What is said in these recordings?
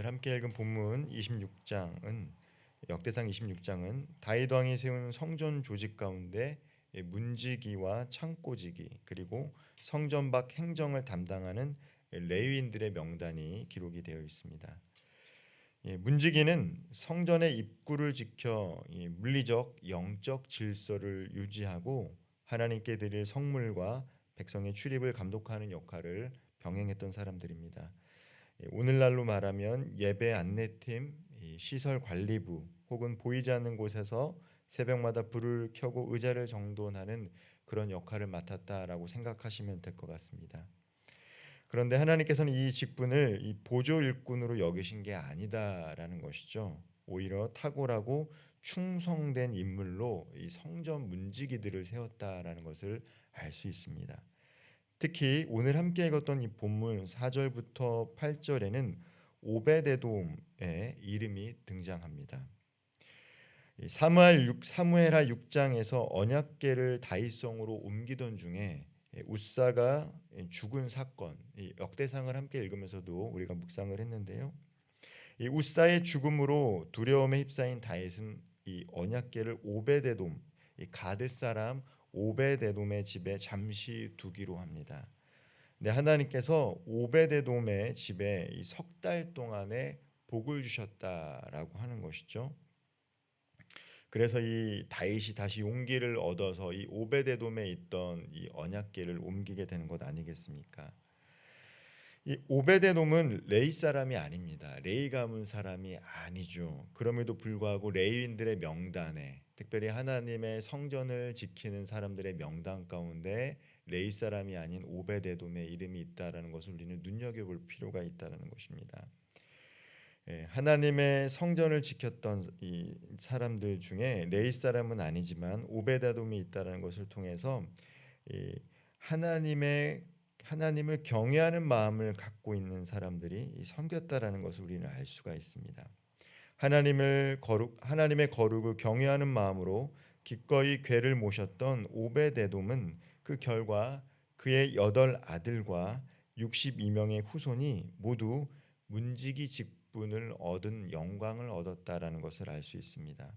오늘 함께 읽은 본문 26장은 역대상 26장은 다윗 왕이 세운 성전 조직 가운데 문지기와 창고지기 그리고 성전 밖 행정을 담당하는 레위인들의 명단이 기록이 되어 있습니다. 예, 문지기는 성전의 입구를 지켜 이 물리적 영적 질서를 유지하고 하나님께 드릴 성물과 백성의 출입을 감독하는 역할을 병행했던 사람들입니다. 예, 오늘날로 말하면 예배 안내팀, 이 시설 관리부 혹은 보이지 않는 곳에서 새벽마다 불을 켜고 의자를 정돈하는 그런 역할을 맡았다라고 생각하시면 될 것 같습니다. 그런데 하나님께서는 이 직분을 이 보조 일꾼으로 여기신 게 아니다라는 것이죠. 오히려 탁월하고 충성된 인물로 이 성전 문지기들을 세웠다라는 것을 알 수 있습니다. 특히 오늘 함께 읽었던 이 본문 4절부터 8절에는 오베데돔의 이름이 등장합니다. 사무엘 6 사무엘하 6장에서 언약궤를 다윗성으로 옮기던 중에 우사가 죽은 사건 이 역대상을 함께 읽으면서도 우리가 묵상을 했는데요. 이 우사의 죽음으로 두려움에 휩싸인 다윗은 이 언약궤를 오베데돔 이 가드 사람 오베데돔의 집에 잠시 두기로 합니다. 네, 하나님께서 오베데돔의 집에 석 달 동안에 복을 주셨다라고 하는 것이죠. 그래서 이 다윗이 다시 용기를 얻어서 이 오베데돔에 있던 이 언약궤를 옮기게 되는 것 아니겠습니까? 이 오베데돔은 레이 사람이 아닙니다. 레이 가문 사람이 아니죠. 그럼에도 불구하고 레이인들의 명단에 특별히 하나님의 성전을 지키는 사람들의 명단 가운데 레이 사람이 아닌 오베데돔의 이름이 있다라는 것을 우리는 눈여겨볼 필요가 있다라는 것입니다. 예, 하나님의 성전을 지켰던 이 사람들 중에 레이 사람은 아니지만 오베데돔이 있다라는 것을 통해서 하나님의 하나님을 경외하는 마음을 갖고 있는 사람들이 섬겼다라는 것을 우리는 알 수가 있습니다. 하나님을 거룩 하나님의 거룩을 경외하는 마음으로 기꺼이 괴를 모셨던 오베데돔은 그 결과 그의 여덟 아들과 62명의 후손이 모두 문지기 직분을 얻은 영광을 얻었다라는 것을 알 수 있습니다.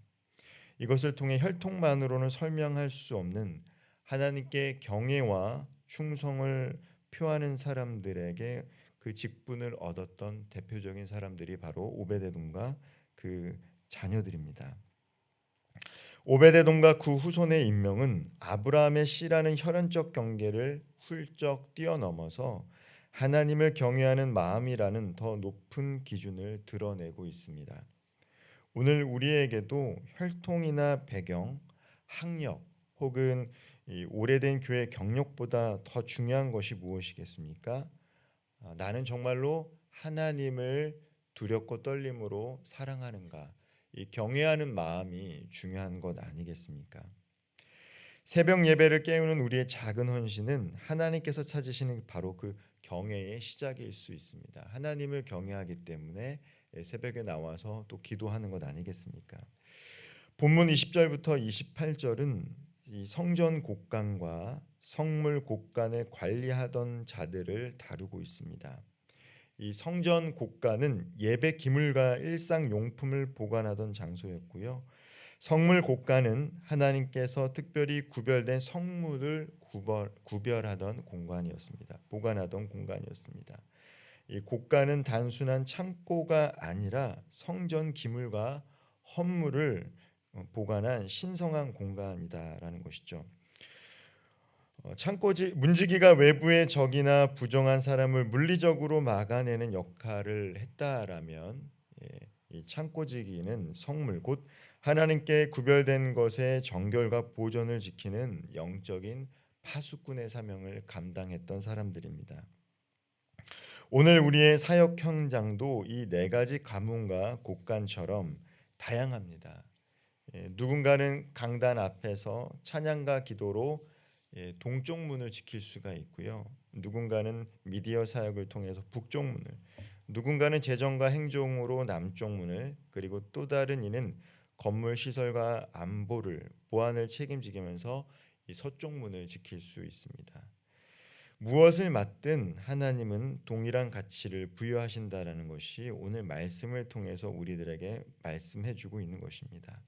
이것을 통해 혈통만으로는 설명할 수 없는 하나님께 경외와 충성을 표하는 사람들에게 그 직분을 얻었던 대표적인 사람들이 바로 오베데돔과 그 자녀들입니다. 오베데돔과 그 후손의 임명은 아브라함의 씨라는 혈연적 경계를 훌쩍 뛰어넘어서 하나님을 경외하는 마음이라는 더 높은 기준을 드러내고 있습니다. 오늘 우리에게도 혈통이나 배경, 학력 혹은 오래된 교회 경력보다 더 중요한 것이 무엇이겠습니까? 아, 나는 정말로 하나님을 두렵고 떨림으로 사랑하는가? 이 경외하는 마음이 중요한 것 아니겠습니까? 새벽 예배를 깨우는 우리의 작은 헌신은 하나님께서 찾으시는 바로 그 경외의 시작일 수 있습니다. 하나님을 경외하기 때문에 새벽에 나와서 또 기도하는 것 아니겠습니까? 본문 20절부터 28절은 이 성전 곡간과 성물 곡간을 관리하던 자들을 다루고 있습니다. 이 성전 곡간은 예배 기물과 일상 용품을 보관하던 장소였고요. 성물 곡간은 하나님께서 특별히 구별된 성물을 구별, 하던 공간이었습니다. 보관하던 공간이었습니다. 이 곡간은 단순한 창고가 아니라 성전 기물과 헌물을 어, 보관한 신성한 공간이다라는 것이죠. 어, 창고지 문지기가 외부의 적이나 부정한 사람을 물리적으로 막아내는 역할을 했다라면 예, 이 창고지기는 성물 곧 하나님께 구별된 것의 정결과 보존을 지키는 영적인 파수꾼의 사명을 감당했던 사람들입니다. 오늘 우리의 사역 현장도 이 네 가지 가문과 곡간처럼 다양합니다. 예, 누군가는 강단 앞에서 찬양과 기도로 예, 동쪽 문을 지킬 수가 있고요. 누군가는 미디어 사역을 통해서 북쪽 문을, 누군가는 재정과 행정으로 남쪽 문을, 그리고 또 다른 이는 건물 시설과 안보를 보안을 책임지면서 이 서쪽 문을 지킬 수 있습니다. 무엇을 맡든 하나님은 동일한 가치를 부여하신다라는 것이 오늘 말씀을 통해서 우리들에게 말씀해 주고 있는 것입니다.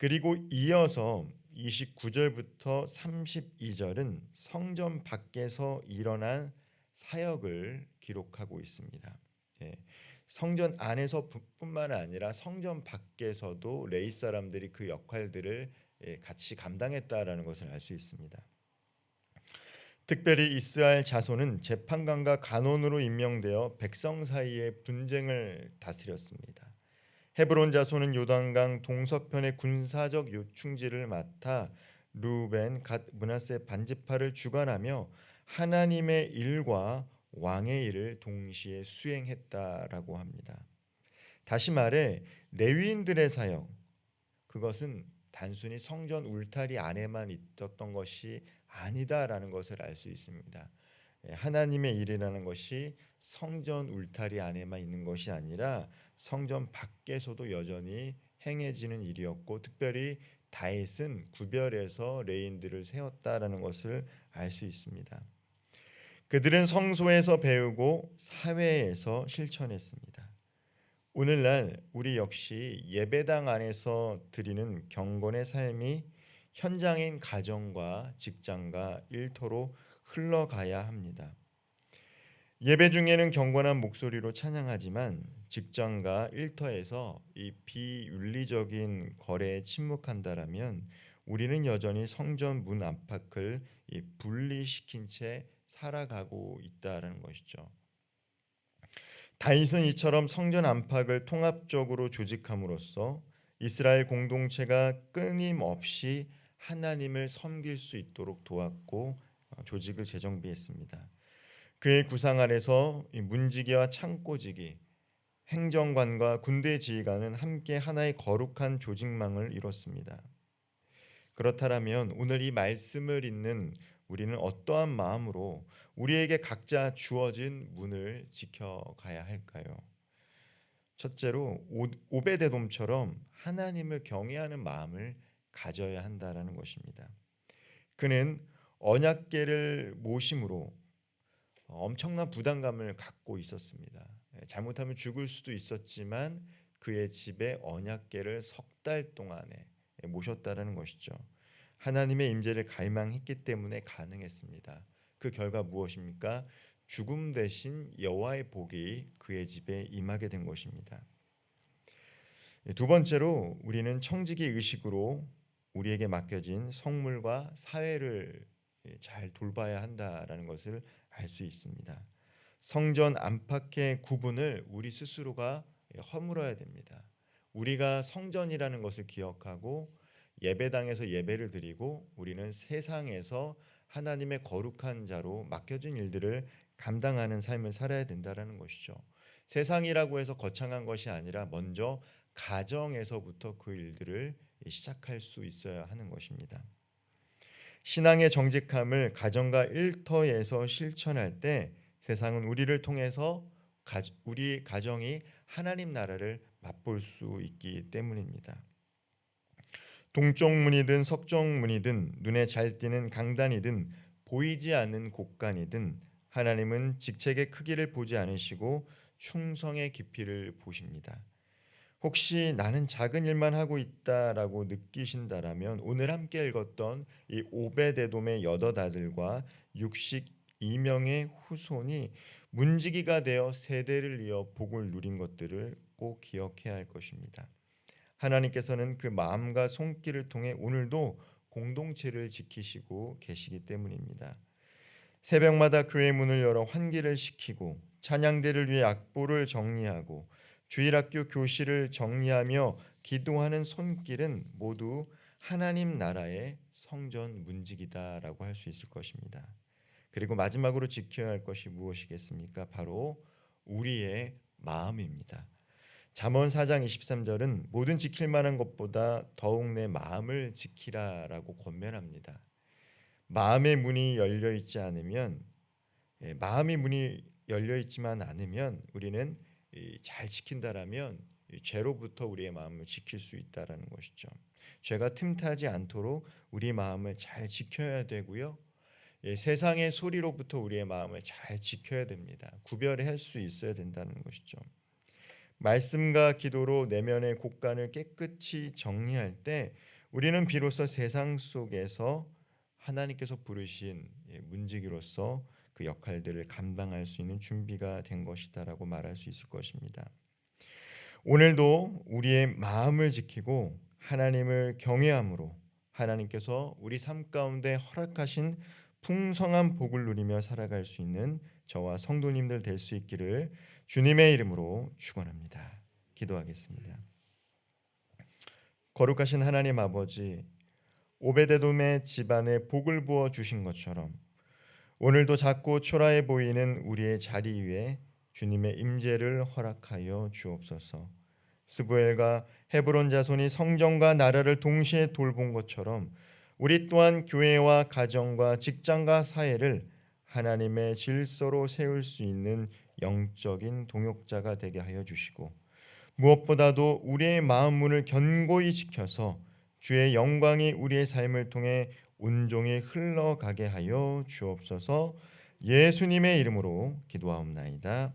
그리고 이어서 29절부터 32절은 성전 밖에서 일어난 사역을 기록하고 있습니다. 예, 성전 안에서 뿐만 아니라 성전 밖에서도 레이 사람들이 그 역할들을 예, 같이 감당했다라는 것을 알 수 있습니다. 특별히 이스라엘 자손은 재판관과 간원으로 임명되어 백성 사이의 분쟁을 다스렸습니다. 헤브론 자손은 요단강 동서편의 군사적 요충지를 맡아 루벤, 갓, 문하세 반지파를 주관하며 하나님의 일과 왕의 일을 동시에 수행했다라고 합니다. 다시 말해 레위인들의 사역 그것은 단순히 성전 울타리 안에만 있었던 것이 아니다라는 것을 알 수 있습니다. 예, 하나님의 일이라는 것이 성전 울타리 안에만 있는 것이 아니라 성전 밖에서도 여전히 행해지는 일이었고 특별히 다윗은 구별해서 레인들을 세웠다라는 것을 알 수 있습니다. 그들은 성소에서 배우고 사회에서 실천했습니다. 오늘날 우리 역시 예배당 안에서 드리는 경건의 삶이 현장인 가정과 직장과 일터로 흘러가야 합니다. 예배 중에는 경건한 목소리로 찬양하지만 직장과 일터에서 이 비윤리적인 거래에 침묵한다라면 우리는 여전히 성전 문 안팎을 분리시킨 채 살아가고 있다라는 것이죠. 다윗은 이처럼 성전 안팎을 통합적으로 조직함으로써 이스라엘 공동체가 끊임없이 하나님을 섬길 수 있도록 도왔고 어, 조직을 재정비했습니다. 그의 구상 아래서 문지기와 창고지기, 행정관과 군대 지휘관은 함께 하나의 거룩한 조직망을 이뤘습니다. 그렇다면 오늘 이 말씀을 읽는 우리는 어떠한 마음으로 우리에게 각자 주어진 문을 지켜가야 할까요? 첫째로 오베데돔처럼 하나님을 경외하는 마음을 가져야 한다라는 것입니다. 그는 언약계를 모심으로 엄청난 부담감을 갖고 있었습니다. 예, 잘못하면 죽을 수도 있었지만 그의 집에 언약계를 석 달 동안에 모셨다라는 것이죠. 하나님의 임재를 갈망했기 때문에 가능했습니다. 그 결과 무엇입니까? 죽음 대신 여호와의 복이 그의 집에 임하게 된 것입니다. 예, 두 번째로 우리는 청지기 의식으로 우리에게 맡겨진 성물과 사회를 예, 잘 돌봐야 한다라는 것을 알 수 있습니다. 성전 안팎의 구분을 우리 스스로가 허물어야 됩니다. 우리가 성전이라는 것을 기억하고 예배당에서 예배를 드리고 우리는 세상에서 하나님의 거룩한 자로 맡겨진 일들을 감당하는 삶을 살아야 된다라는 것이죠. 세상이라고 해서 거창한 것이 아니라 먼저 가정에서부터 그 일들을 시작할 수 있어야 하는 것입니다. 신앙의 정직함을 가정과 일터에서 실천할 때 세상은 우리를 통해서 우리 가정이 하나님 나라를 맛볼 수 있기 때문입니다. 동쪽 문이든 서쪽 문이든 눈에 잘 띄는 강단이든 보이지 않는 곳간이든 하나님은 직책의 크기를 보지 않으시고 충성의 깊이를 보십니다. 혹시 나는 작은 일만 하고 있다라고 느끼신다라면 오늘 함께 읽었던 이 오베데돔의 여덟 아들과 육식 이명의 후손이 문지기가 되어 세대를 이어 복을 누린 것들을 꼭 기억해야 할 것입니다. 하나님께서는 그 마음과 손길을 통해 오늘도 공동체를 지키시고 계시기 때문입니다. 새벽마다 교회 문을 열어 환기를 시키고 찬양대를 위해 악보를 정리하고 주일학교 교실을 정리하며 기도하는 손길은 모두 하나님 나라의 성전 문직이다라고 할 수 있을 것입니다. 그리고 마지막으로 지켜야 할 것이 무엇이겠습니까? 바로 우리의 마음입니다. 잠언 4장 23절은 모든 지킬 만한 것보다 더욱 내 마음을 지키라라고 권면합니다. 마음의 문이 열려 있지 않으면 예, 마음의 문이 열려 있지만 않으면 우리는 잘 지킨다라면 죄로부터 우리의 마음을 지킬 수 있다라는 것이죠. 죄가 틈타지 않도록 우리 마음을 잘 지켜야 되고요. 예, 세상의 소리로부터 우리의 마음을 잘 지켜야 됩니다. 구별할 수 있어야 된다는 것이죠. 말씀과 기도로 내면의 곡간을 깨끗이 정리할 때 우리는 비로소 세상 속에서 하나님께서 부르신 예, 문지기로서 그 역할들을 감당할 수 있는 준비가 된 것이다라고 말할 수 있을 것입니다. 오늘도 우리의 마음을 지키고 하나님을 경외함으로 하나님께서 우리 삶 가운데 허락하신 풍성한 복을 누리며 살아갈 수 있는 저와 성도님들 될 수 있기를 주님의 이름으로 축원합니다. 기도하겠습니다. 거룩하신 하나님 아버지 오베데돔의 집안에 복을 부어 주신 것처럼 오늘도 작고 초라해 보이는 우리의 자리 위에 주님의 임재를 허락하여 주옵소서. 스부엘과 헤브론 자손이 성전과 나라를 동시에 돌본 것처럼 우리 또한 교회와 가정과 직장과 사회를 하나님의 질서로 세울 수 있는 영적인 동역자가 되게 하여 주시고 무엇보다도 우리의 마음 문을 견고히 지켜서 주의 영광이 우리의 삶을 통해 온종일 흘러가게 하여 주옵소서. 예수님의 이름으로 기도하옵나이다.